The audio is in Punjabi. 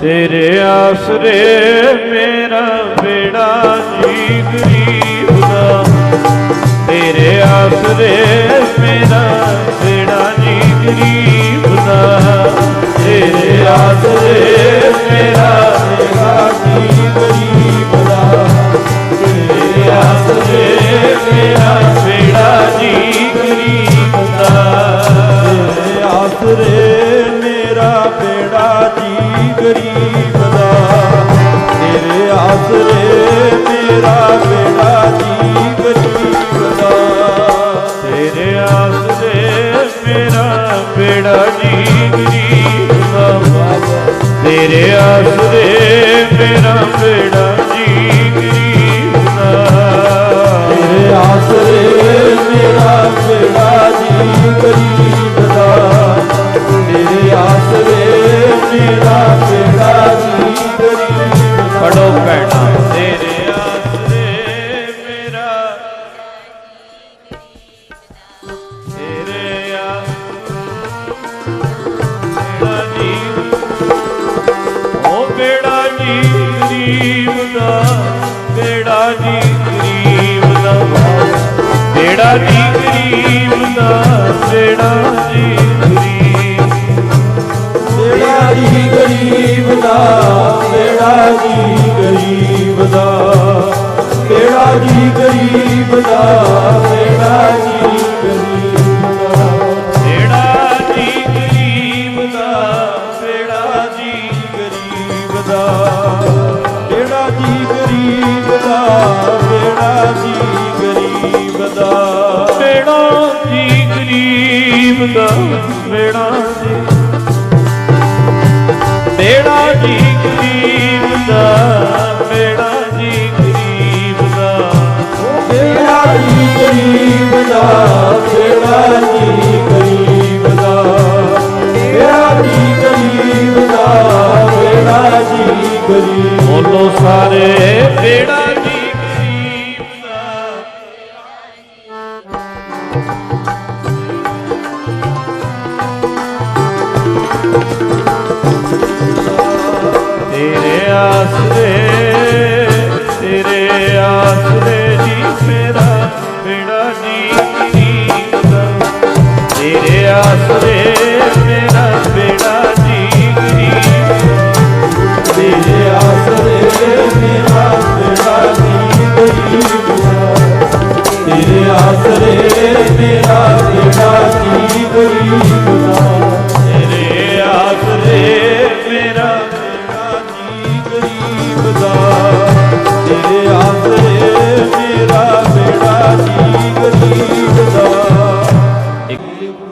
ਤੇਰੇ ਆਸਰੇ ਮੇਰਾ ਤੇਰੇ ਆਸਰੇ ਮੇਰਾ ਬੇੜਾ ਜੀ ਗਰੀਬ ਬਾਬਾ ਤੇਰੇ ਆਸਰੇ ਮੇਰਾ ਬੇੜਾ ਬੇੜਾ ਜੀ ਗਰੀਬ ਦਾ ਬੇੜਾ ਜੀ ਗਰੀਬ ਦਾ? ਬੇੜਾ ਜੀ ਗਰੀਬ ਦਾ ਬੇੜਾ ਜੀ ਗਰੀਬ ਬੇੜਾ ਜੀ ਗਰੀਬ ਦਾ ਬੇੜਾ ਜੀ ਗਰੀਬ ਦਾ? ਬੇੜਾ ਜੀ ਗਰੀਬ ਦਾ ਬੇੜਾ ਜੀ ਗਰੀਬ ਦਾ ਬੇੜਾ ਜੀ ਗਰੀਬ ਦਾ ਜੀ ਗਰੀਬ ਦਾ। ਜੀ ਗਰੀਬ ਦਾ ਜੀ ਬੇੜਾ ਜੀ ਗਰੀਬ ਦਾ ਜੀ ਗਰੀਬ ਦਾ। ਬੇੜਾ ਜੀ ਗਰੀਬ ਦਾ ਨਾਨਕ ਜੀ। ਬੋਲੋ ਸਾਰੇ ਬੇੜਾ ਜੀ ਤੇਰੇ ਆਸਰੇ ਤੇਰੇ ਆਸਰੇ ਜੀ ਮੇਰਾ ਬੇੜਾ ਜੀ ਤੇਰੇ ਆਸਰੇ ਮੇਰਾ ਬੇੜਾ ਜੀ ਆਸਰੇ ਮੇਰਾ ਤੇਰਾ ਕੀ ਬਰੀ